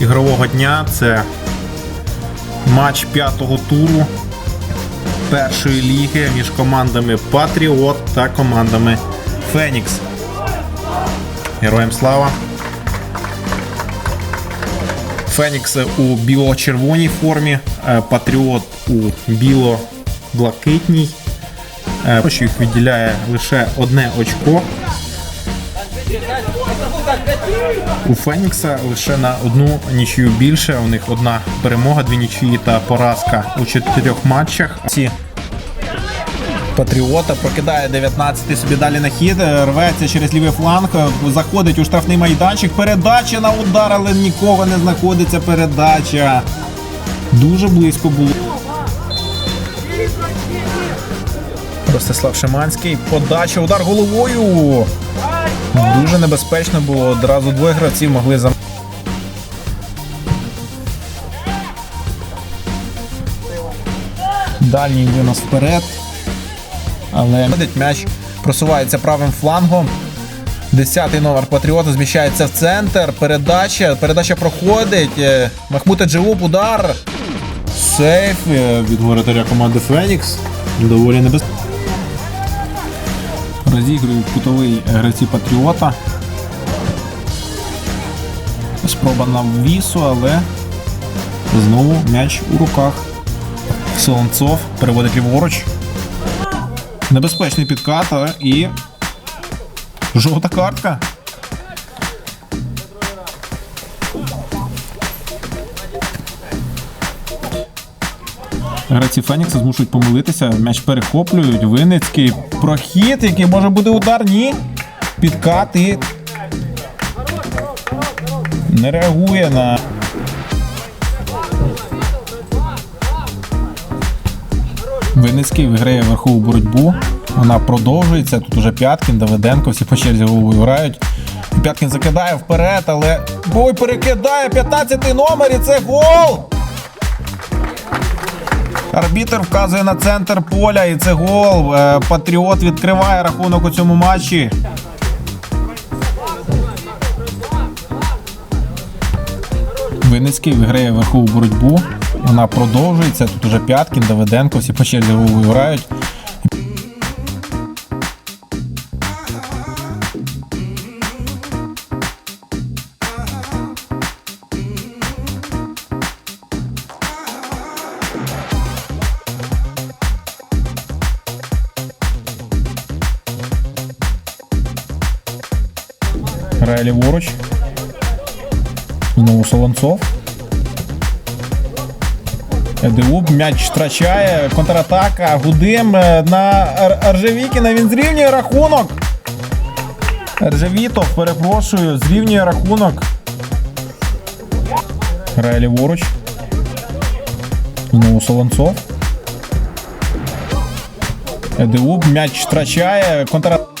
ігрового дня. Це матч п'ятого туру першої ліги між командами Патріот та командами Фенікс. Героям слава! Фенікс у біло-червоній формі, е, Патріот у біло-блакитній. Е, їх відділяє лише одне очко. У Фенікса лише на одну нічию більше. У них одна перемога, дві нічиї та поразка у чотирьох матчах. Ці Патріота прокидає 19-й собі далі на хід, рветься через лівий фланг, заходить у штрафний майданчик. Передача на удар, але нікого не знаходиться. Передача. Дуже близько було. Ростислав Шиманський. Подача, удар головою. Дуже небезпечно було. Одразу двоє гравців могли за. Дальній нас вперед. Але м'яч просувається правим флангом. Десятий номер Патріота зміщається в центр. Передача. Передача проходить. Е, Махмуд удар. Сейф е, від воротаря команди Фенікс. Доволі небезпечно. Розігрують кутовий гравці Патріота. Спроба на вісу, але знову м'яч у руках. Солонцов переводить ліворуч. Небезпечний підкат і. Жовта картка. Гравці Фенікса змушують помилитися, м'яч перехоплюють. Винницький прохід, який може бути удар, ні. Підкат. Не реагує на. Винницький виграє верхову боротьбу. Вона продовжується. Тут уже П'яткін, Давиденко, всі по черзі головою грають. П'яткін закидає вперед, але бой перекидає 15-й номер і це гол! Арбітр вказує на центр поля і це гол. Е, Патріот відкриває рахунок у цьому матчі. Винницький виграє верхову боротьбу. Вона продовжується. Тут уже П'яткін, Давиденко, всі по черзі грають. Грає ліворуч. Знову Солонцов. Едеуб м'яч втрачає. Контратака. Гудим е, на Аржевікіна. Він зрівнює рахунок. Аржевітов, перепрошую, зрівнює рахунок. Грає ліворуч. Знову Солонцов. Едеуб м'яч втрачає. Контратака.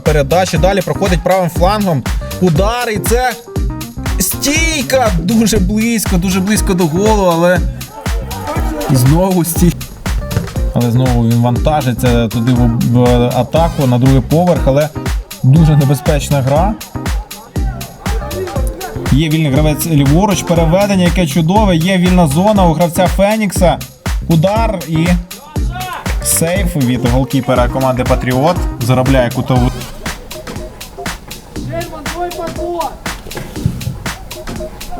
Передача далі проходить правим флангом. Удар і це стійка! Дуже близько, дуже близько до голу, але знову стійка. Але знову він вантажиться туди в атаку на другий поверх, але дуже небезпечна гра. Є вільний гравець ліворуч, переведення, яке чудове, є вільна зона у гравця Фенікса. Удар і сейф від голкіпера команди Патріот. Заробляє кутову.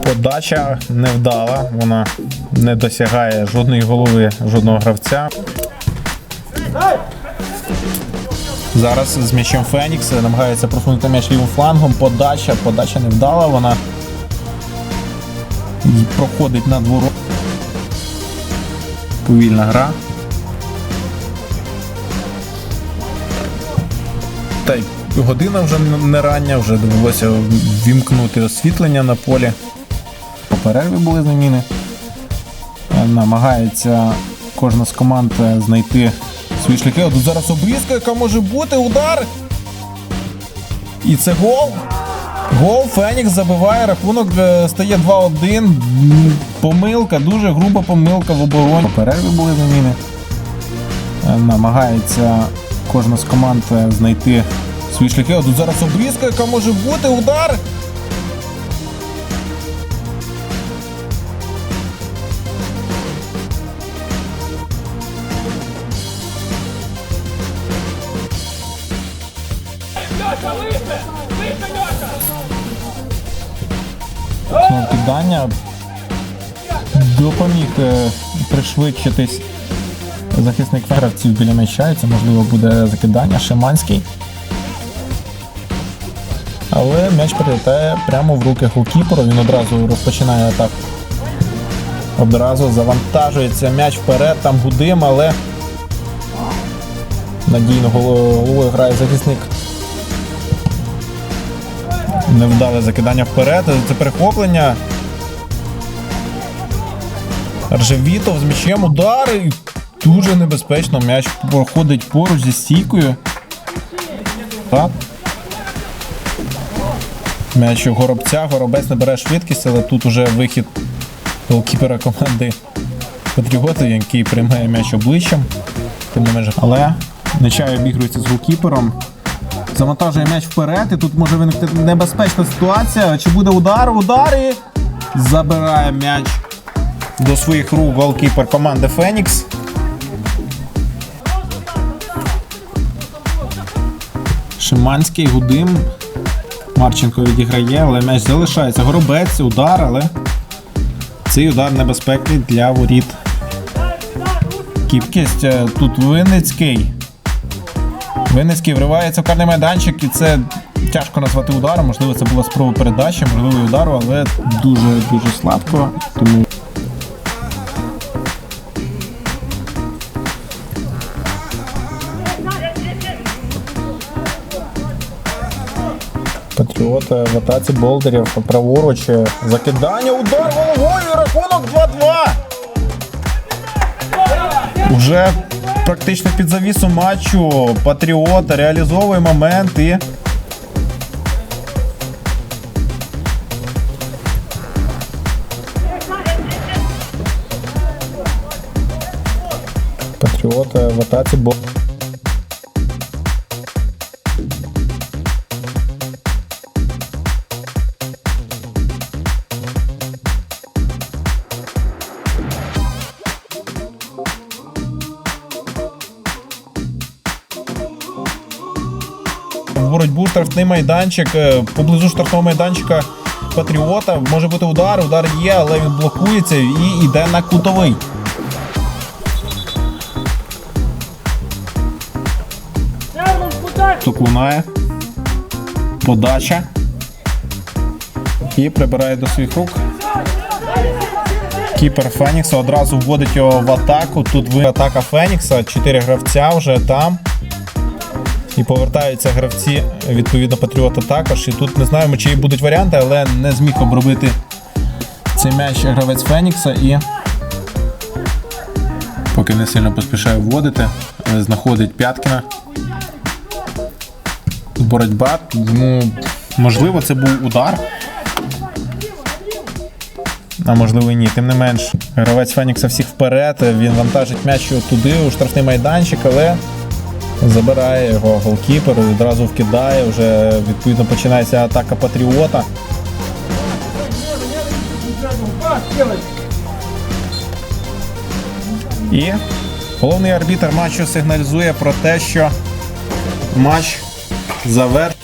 Подача невдала, вона не досягає жодної голови жодного гравця. Зараз з м'ячем Фенікс намагається просунути м'яч лівим флангом. Подача, подача невдала, вона проходить на двору. Повільна гра. Та й година вже не рання, вже довелося вімкнути освітлення на полі. По перерві були заміни. Е, Намагається кожна з команд е, знайти свої шляхи. От зараз обрізка, яка може бути, удар. І це гол. Гол Фенікс забиває, рахунок е, стає 2-1. Помилка, дуже груба помилка в обороні. Перерви були заміни. Намагається кожна з команд знайти свої шляхи. Тут зараз обрізка, яка може бути. Удар. Знову кидання допоміг е, пришвидшитись захисник гравців біля м'яча, це можливо буде закидання Шиманський. Але м'яч прилітає прямо в руки голкіперу, він одразу розпочинає атаку. Одразу завантажується м'яч вперед, там гудим, але надійно головою грає захисник. Невдале закидання вперед, це перехоплення. Ржевітов з м'ячем удари. і Дуже небезпечно. М'яч проходить поруч зі стійкою. Так. М'яч у горобця. Горобець не бере швидкість, але тут уже вихід голкіпера команди Патріоти, який приймає м'яч обличчям. Тим не менш. Але Нечай обігрується з голкіпером. Завантажує м'яч вперед, і тут може виникти небезпечна ситуація. Чи буде удар? Удар і забирає м'яч до своїх рук голкіпер команди Фенікс. Шиманський, Гудим. Марченко відіграє, але м'яч залишається. Горобець, удар, але цей удар небезпечний для воріт. Кіпкість е, тут Винницький. Винницький вривається в карний майданчик, і це тяжко назвати ударом. Можливо, це була спроба передачі, можливо, і удару, але дуже дуже слабко. Тому Патріоти в атаці болдерів праворуч. Закидання, удар головою, рахунок 2-2. Уже практично під завісу матчу Патріота реалізовує момент і. Патріот в атаці бол. Боротьбу штрафний майданчик е, поблизу штрафного майданчика Патріота. Може бути удар, удар є, але він блокується і йде на кутовий. Тут лунає. Подача. І прибирає до своїх рук. Кіпер Фенікса одразу вводить його в атаку. Тут ви атака Фенікса, 4 гравця вже там. І повертаються гравці, відповідно, Патріота також. І тут не знаємо, чи будуть варіанти, але не зміг обробити цей м'яч гравець Фенікса і. Поки не сильно поспішає вводити, знаходить П'яткіна. Боротьба. Ну, можливо, це був удар. А можливо і ні. Тим не менш, гравець Фенікса всіх вперед. Він вантажить м'яч туди, у штрафний майданчик, але забирає його голкіпер, відразу вкидає. Вже відповідно починається атака Патріота. І головний арбітр матчу сигналізує про те, що матч завершений.